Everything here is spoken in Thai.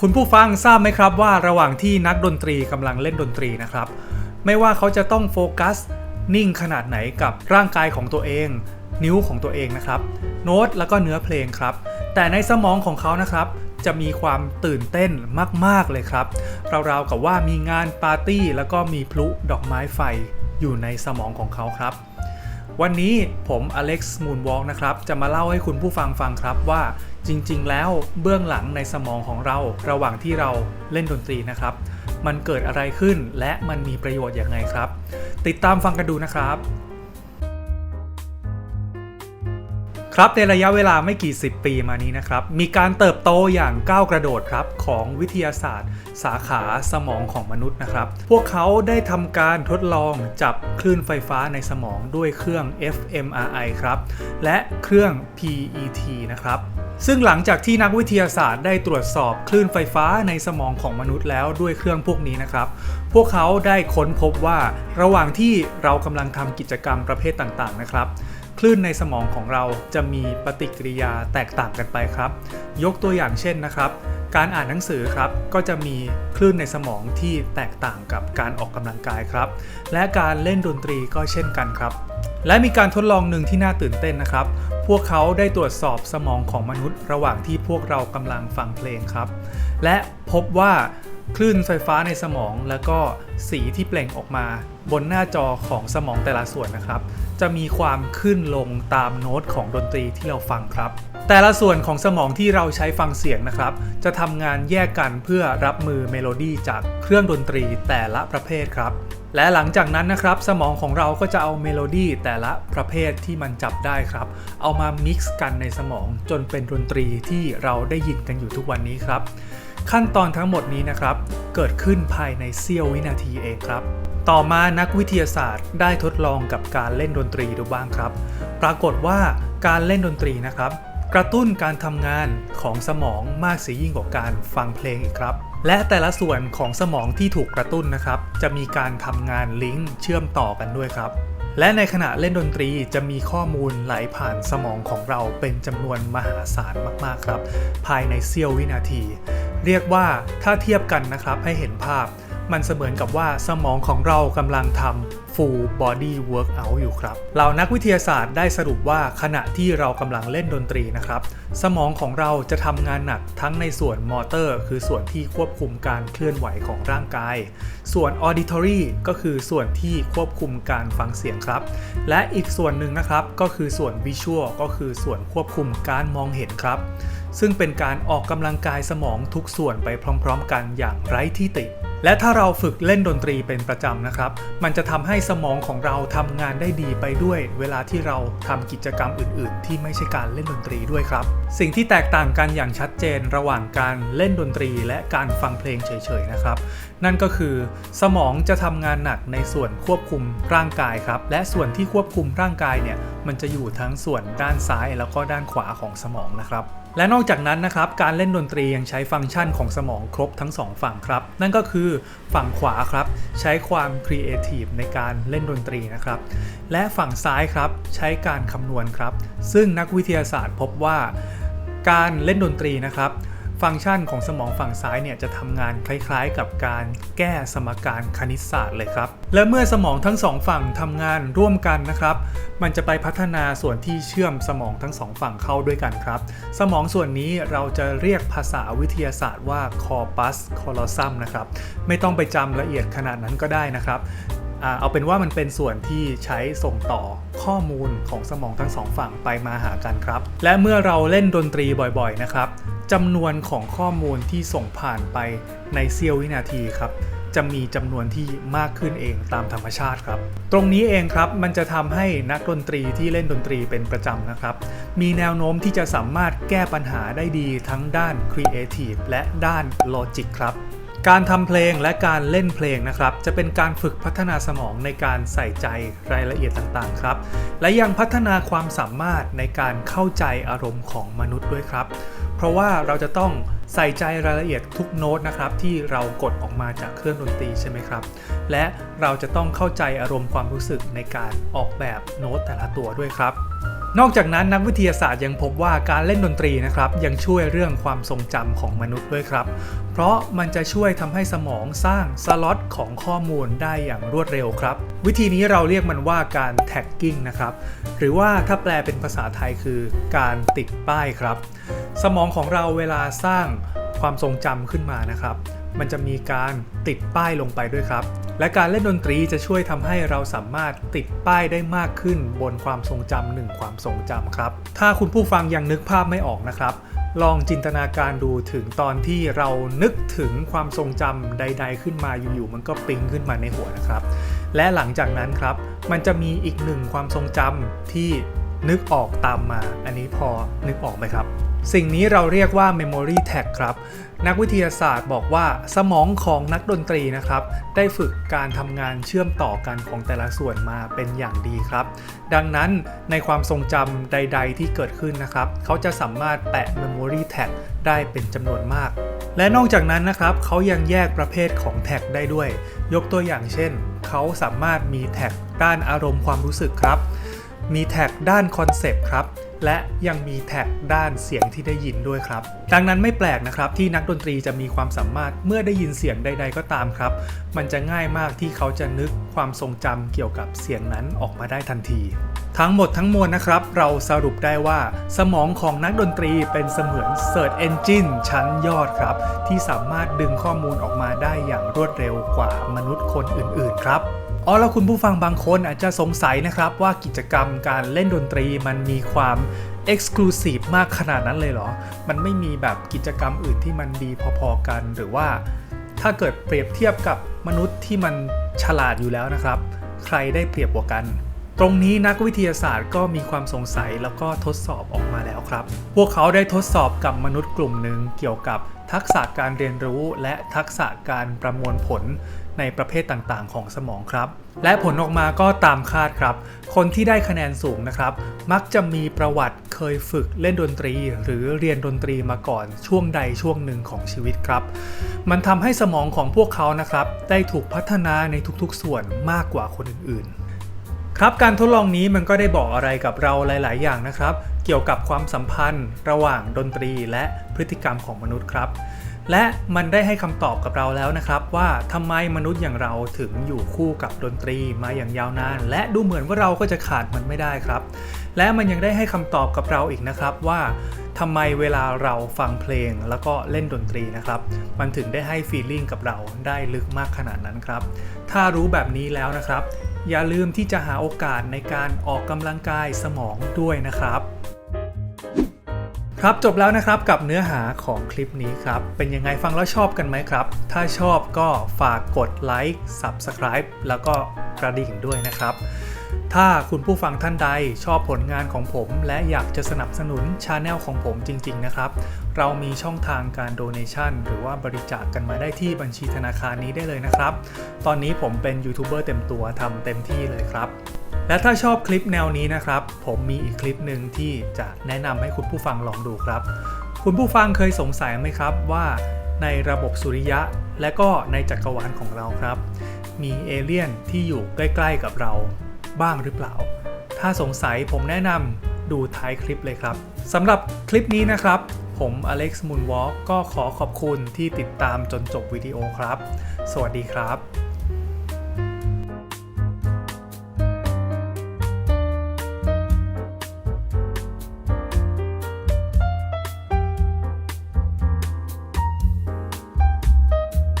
คุณผู้ฟังทราบไหมครับว่าระหว่างที่นักดนตรีกำลังเล่นดนตรีนะครับ ไม่ว่าเขาจะต้องโฟกัส นิ่งขนาดไหนกับร่างกายของตัวเอง นิ้วของตัวเองนะครับ โน้ตแล้วก็เนื้อเพลงครับ แต่ในสมองของเขานะครับจะมีความตื่นเต้นมาก ๆ เลยครับ ราวๆกับว่ามีงานปาร์ตี้ แล้วก็มีพลุดอกไม้ไฟอยู่ในสมองของเขาครับ วันนี้ผมอเล็กซ์มูนวอล์กนะครับ จะมาเล่าให้คุณผู้ฟังฟังครับว่าจริง ๆ แล้วเบื้องหลังในสมองของเราระหว่างที่เราเล่นดนตรีนะครับ มันเกิดอะไรขึ้นและมันมีประโยชน์อย่างไงครับ ติดตามฟังกันดูนะครับ ครับในระยะเวลาไม่กี่สิบปีมานี้นะครับ มีการเติบโตอย่างก้าวกระโดดครับของวิทยาศาสตร์ สาขาสมองของมนุษย์นะครับ พวกเขาได้ทำการทดลองจับคลื่นไฟฟ้าในสมองด้วยเครื่อง fMRI ครับ และเครื่อง PET นะครับซึ่งหลังจากที่นักวิทยาศาสตร์ได้ตรวจสอบคลื่นไฟฟ้าในสมองของมนุษย์แล้วด้วยเครื่องพวกนี้นะครับ พวกเขาได้ค้นพบว่าระหว่างที่เรากำลังทำกิจกรรมประเภทต่างๆนะครับ ลื่นในสมองของเราจะมีปฏิกิริยาแตกต่างกันไปครับ ยกตัวอย่างเช่นนะครับ การอ่านหนังสือครับก็จะมีคลื่นในสมองที่แตกต่างกับการออกกำลังกายครับ และการเล่นดนตรีก็เช่นกันครับ และมีการทดลองหนึ่งที่น่าตื่นเต้นนะครับ พวกเขาได้ตรวจสอบสมองของมนุษย์ ระหว่างที่พวกเรากำลังฟังเพลงครับ และพบว่า คลื่นไฟฟ้าในสมอง แล้วก็สีที่เปล่งออกมา บนหน้าจอของสมองแต่ละส่วนนะครับ จะมีความขึ้นลงตามโน้ตของดนตรีที่เราฟังครับ แต่ละส่วนของสมองที่เราใช้ฟังเสียงนะครับ จะทำงานแยกกันเพื่อรับมือเมโลดี้จากเครื่องดนตรีแต่ละประเภทครับและหลังจากนั้นนะครับสมองของเราก็จะเอาเมโลดี้แต่ละประเภทที่มันจับได้ครับ เอามามิกซ์กันในสมองจนเป็นดนตรีที่เราได้ยินกันอยู่ทุกวันนี้ครับ ขั้นตอนทั้งหมดนี้นะครับ เกิดขึ้นภายในเสี้ยววินาทีเองครับ ต่อมานักวิทยาศาสตร์ได้ทดลองกับการเล่นดนตรีดูบ้างครับ ปรากฏว่าการเล่นดนตรีนะครับ กระตุ้นการทำงานของสมองมากเสียยิ่งกว่าการฟังเพลงอีกครับ และแต่ละส่วนของสมองที่ถูกกระตุ้นนะครับ จะมีการทำงานลิงก์เชื่อมต่อกันด้วยครับและในขณะเล่นดนตรีจะมีข้อมูลไหลผ่านสมองของเราเป็นจำนวนมหาศาลมาก ๆ ครับ ภายในเสี้ยววินาที เรียกว่าถ้าเทียบกันนะครับให้เห็นภาพ มันเสมือนกับว่าสมองของเรากำลังทำ full body workout อยู่ครับเหล่านักวิทยาศาสตร์ได้สรุปว่าขณะที่เรากำลังเล่นดนตรีนะครับ สมองของเราจะทำงานหนักทั้งในส่วนมอเตอร์ คือส่วนที่ควบคุมการเคลื่อนไหวของร่างกาย ส่วน auditory ก็คือส่วนที่ควบคุมการฟังเสียงครับ และอีกส่วนหนึ่งนะครับก็คือส่วน visual ก็คือส่วนควบคุมการมองเห็นครับ ซึ่งเป็นการออกกำลังกายสมองทุกส่วนไปพร้อม ๆ กันอย่างไร้ที่ติ และถ้าเราฝึกเล่นดนตรีเป็นประจำนะครับ มันจะทำให้สมองของเราทำงานได้ดีไปด้วย เวลาที่เราทำกิจกรรมอื่น ๆ ที่ไม่ใช่การเล่นดนตรีด้วยครับ สิ่งที่แตกต่างกันอย่างชัดเจนระหว่างการเล่นดนตรี และการฟังเพลงเฉย ๆ นะครับ นั่นก็คือสมองจะทำงานหนักในส่วนควบคุมร่างกายครับ และส่วนที่ควบคุมร่างกายเนี่ย มันจะอยู่ทั้งส่วนด้านซ้ายแล้วก็ด้านขวาของสมองนะครับและนอกจากนั้นนะครับการเล่นดนตรียังใช้ฟังก์ชันของสมองครบทั้งสองฝั่งครับ นั่นก็คือฝั่งขวาครับ ใช้ความครีเอทีฟในการเล่นดนตรีนะครับ และฝั่งซ้ายครับใช้การคำนวณครับ ซึ่งนักวิทยาศาสตร์พบว่า การเล่นดนตรีนะครับ ฟังก์ชันของสมองฝั่งซ้ายเนี่ยจะทำงานคล้ายๆ กับการแก้สมการคณิตศาสตร์เลยครับ และเมื่อสมองทั้งสองฝั่งทำงานร่วมกันนะครับ มันจะไปพัฒนาส่วนที่เชื่อมสมองทั้งสองฝั่งเข้าด้วยกันครับ สมองส่วนนี้เราจะเรียกภาษาวิทยาศาสตร์ว่า corpus callosum นะครับ ไม่ต้องไปจำละเอียดขนาดนั้นก็ได้นะครับเอาเป็นว่ามันเป็นส่วนที่ใช้ส่งต่อข้อมูลของสมองทั้งสองฝั่งไปมาหากันครับ และเมื่อเราเล่นดนตรีบ่อยๆนะครับ จำนวนของข้อมูลที่ส่งผ่านไปในเสี้ยววินาทีครับ จะมีจำนวนที่มากขึ้นเองตามธรรมชาติครับ ตรงนี้เองครับมันจะทำให้นักดนตรีที่เล่นดนตรีเป็นประจำนะครับ มีแนวโน้มที่จะสามารถแก้ปัญหาได้ดีทั้งด้าน Creative และด้าน Logic ครับการทำเพลงและการเล่นเพลงนะครับ จะเป็นการฝึกพัฒนาสมองในการใส่ใจรายละเอียดต่างๆครับ และยังพัฒนาความสามารถในการเข้าใจอารมณ์ของมนุษย์ด้วยครับ เพราะว่าเราจะต้อง ใส่ใจรายละเอียดทุกโน้ตนะครับที่เรากดออกมาจากเครื่องดนตรีใช่ไหมครับ และเราจะต้องเข้าใจอารมณ์ความรู้สึกในการออกแบบโน้ตแต่ละตัวด้วยครับ นอกจากนั้นนักวิทยาศาสตร์ยังพบว่าการเล่นดนตรีนะครับยังช่วยเรื่องความทรงจำของมนุษย์ด้วยครับ เพราะมันจะช่วยทำให้สมองสร้างสล็อตของข้อมูลได้อย่างรวดเร็วครับ วิธีนี้เราเรียกมันว่าการแท็กกิ้งนะครับหรือว่าถ้าแปลเป็นภาษาไทยคือการติดป้ายครับ สมองของเราเวลาสร้าง ความทรงจำขึ้นมานะครับ มันจะมีการติดป้ายลงไปด้วยครับ และการเล่นดนตรีจะช่วยทำให้เราสามารถติดป้ายได้มากขึ้นบนความทรงจำหนึ่งความทรงจำครับ ถ้าคุณผู้ฟังยังนึกภาพไม่ออกนะครับลองจินตนาการดูถึงตอนที่เรานึกถึงความทรงจำใด ๆ ขึ้นมาอยู่ๆมันก็ปิ๊งขึ้นมาในหัวนะครับ และหลังจากนั้นครับ มันจะมีอีกหนึ่งความทรงจำที่นึกออกตามมา อันนี้พอนึกออกไหมครับ สิ่งนี้เราเรียกว่า memory tag ครับ นักวิทยาศาสตร์บอกว่าสมองของนักดนตรีนะครับ ได้ฝึกการทำงานเชื่อมต่อกันของแต่ละส่วนมาเป็นอย่างดีครับ ดังนั้นในความทรงจำใด ๆ ที่เกิดขึ้นนะครับ เขาจะสามารถแปะ memory tag ได้เป็นจำนวนมาก และนอกจากนั้นนะครับเขายังแยกประเภทของแท็กได้ด้วย ยกตัวอย่างเช่น เขาสามารถมีแท็กด้านอารมณ์ความรู้สึกครับ มีแท็กด้านคอนเซปต์ครับและยังมีแท็กด้านเสียงที่ได้ยินด้วยครับ ดังนั้นไม่แปลกนะครับที่นักดนตรีจะมีความสามารถเมื่อได้ยินเสียงใด ๆ ก็ตามครับ มันจะง่ายมากที่เขาจะนึกความทรงจำเกี่ยวกับเสียงนั้นออกมาได้ทันที ทั้งหมดทั้งมวลนะครับ เราสรุปได้ว่า สมองของนักดนตรีเป็นเสมือน Search Engine ชั้นยอดครับ ที่สามารถดึงข้อมูลออกมาได้อย่างรวดเร็วกว่ามนุษย์คนอื่นๆ ครับ อ๋อแล้วคุณผู้ฟังบางคนอาจจะสงสัยนะครับว่ากิจกรรมการเล่นดนตรีมันมีความ Exclusive มากขนาดนั้นเลยเหรอ มันไม่มีแบบกิจกรรมอื่นที่มันดีพอๆกัน หรือว่าถ้าเกิดเปรียบเทียบกับมนุษย์ที่มันฉลาดอยู่แล้วนะครับ ใครได้เปรียบกว่ากัน ตรงนี้นักวิทยาศาสตร์ก็มีความสงสัยแล้วก็ทดสอบออกมาแล้วครับ พวกเขาได้ทดสอบกับมนุษย์กลุ่มหนึ่งเกี่ยวกับทักษะการเรียนรู้และทักษะการประมวลผล ในประเภทต่างๆ ของสมองครับ และผลออกมาก็ตามคาดครับ คนที่ได้คะแนนสูงนะครับ มักจะมีประวัติเคยฝึกเล่นดนตรี หรือเรียนดนตรีมาก่อนช่วงใดช่วงหนึ่งของชีวิตครับ มันทำให้สมองของพวกเขานะครับ ได้ถูกพัฒนาในทุกๆ ส่วนมากกว่าคนอื่นๆครับการทดลองนี้มันก็ได้บอกอะไรกับเราหลาย ๆ อย่างนะครับ เกี่ยวกับความสัมพันธ์ ระหว่างดนตรีและพฤติกรรมของมนุษย์ครับ และมันได้ให้คำตอบกับเราแล้วนะครับ ว่าทำไมมนุษย์อย่างเราถึงอยู่คู่กับดนตรีมาอย่างยาวนาน และดูเหมือนว่าเราก็จะขาดมันไม่ได้ครับ และมันยังได้ให้คำตอบกับเราอีกนะครับว่าทำไมเวลาเราฟังเพลงแล้วก็เล่นดนตรีนะครับ มันถึงได้ให้ฟีลลิ่งกับเราได้ลึกมากขนาดนั้นครับ ถ้ารู้แบบนี้แล้วนะครับ อย่าลืมที่จะหาโอกาสในการออกกำลังกายสมองด้วยนะครับ ครับจบแล้วนะครับกับเนื้อหาของคลิปนี้ครับ เป็นยังไงฟังแล้วชอบกันไหมครับ ถ้าชอบก็ฝากกดไลค์ Subscribe แล้วก็กระดิ่งด้วยนะครับ ถ้าคุณผู้ฟังท่านใดชอบผลงานของผม และอยากจะสนับสนุนชาแนลของผมจริง ๆ นะครับ เรามีช่องทางการ Donation หรือว่าบริจาคกกันมาได้ที่บัญชีธนาคารนี้ได้เลยนะครับ ตอนนี้ผมเป็นยูทูบเบอร์เต็มตัวทำเต็มที่เลยครับ และถ้าชอบคลิปแนวนี้นะครับ ผมมีอีกคลิปหนึ่งที่จะแนะนำให้คุณผู้ฟังลองดูครับ คุณผู้ฟังเคยสงสัยไหมครับว่าในระบบสุริยะและก็ในจักรวาลของเราครับ มีเอเลี่ยนที่อยู่ใกล้ ๆ กับเราบ้างหรือเปล่า ถ้าสงสัยผมแนะนำดูท้ายคลิปเลยครับสำหรับคลิปนี้นะครับ ผมอเล็กซ์มูนวอล์กก็ขอขอบคุณที่ติดตามจนจบวิดีโอครับ สวัสดีครับ